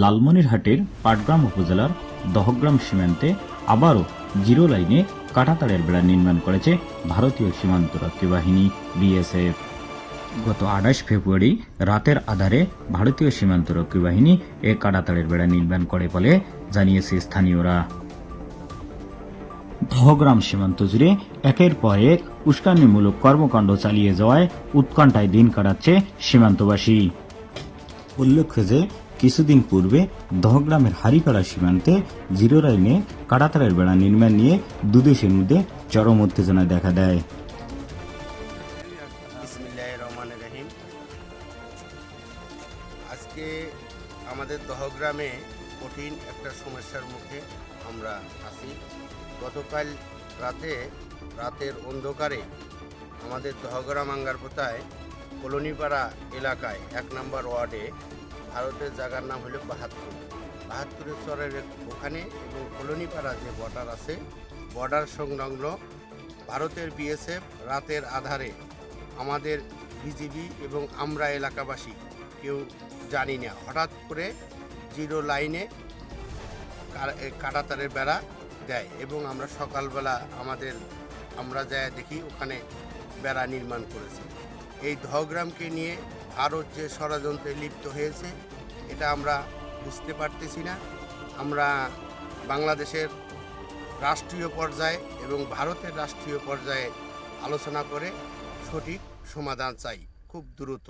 লালমনিরহাটের পাটগ্রাম উপজেলার দহগ্রাম সীমান্তে আবারও জিরো লাইনে কাটাতারের বেড়া নির্মাণ করেছে ভারতীয় সীমান্তরক্ষী বাহিনী বিএসএফ। গত আঠাশ ফেব্রুয়ারি রাতের আধারে ভারতীয় সীমান্তরক্ষী বাহিনী এ কাঁটাতারের বেড়া নির্মাণ করে বলে জানিয়েছে স্থানীয়রা। দহগ্রাম সীমান্ত জুড়ে একের পর এক উস্কানিমূলক কর্মকাণ্ড চালিয়ে যাওয়ায় উৎকণ্ঠায় দিন কাটাচ্ছে সীমান্তবাসী। উল্লেখ্য যে কিছুদিন পূর্বে দহগ্রামের হারিপাড়া সীমান্তে জিরো লাইনে কাটাতারের বেড়া নির্মাণ নিয়ে দুদেশের মধ্যে চরম উত্তেজনা দেখা দেয়। আজকে আমাদের দহগ্রামে কঠিন একটা সমস্যার মুখে আমরা আছি। গতকাল রাতে, রাতের অন্ধকারে আমাদের দহগ্রাম আঙ্গারপোতায় কলোনিপাড়া এলাকায় এক নম্বর ওয়ার্ডে ভারতের জায়গার নাম হলো বাহাত্তর। বাহাত্তরের চরের ওখানে এবং কলোনিপাড়া যে বর্ডার আছে বর্ডার সংলগ্ন ভারতের বিএসএফ রাতের আধারে আমাদের বিজিবি এবং আমরা এলাকাবাসী কেউ জানি না। হঠাৎ করে জিরো লাইনে কা- এ বেড়া দেয় এবং আমরা সকালবেলা আমাদের, আমরা যায় দেখি ওখানে বেড়া নির্মাণ করেছে। এই ধগ্রামকে নিয়ে ভারত যে ষড়যন্ত্রে লিপ্ত হয়েছে, এটা আমরা বুঝতে পারতেছি না। আমরা বাংলাদেশের রাষ্ট্রীয় পর্যায়ে এবং ভারতের রাষ্ট্রীয় পর্যায়ে আলোচনা করে সঠিক সমাধান চাই, খুব দ্রুত।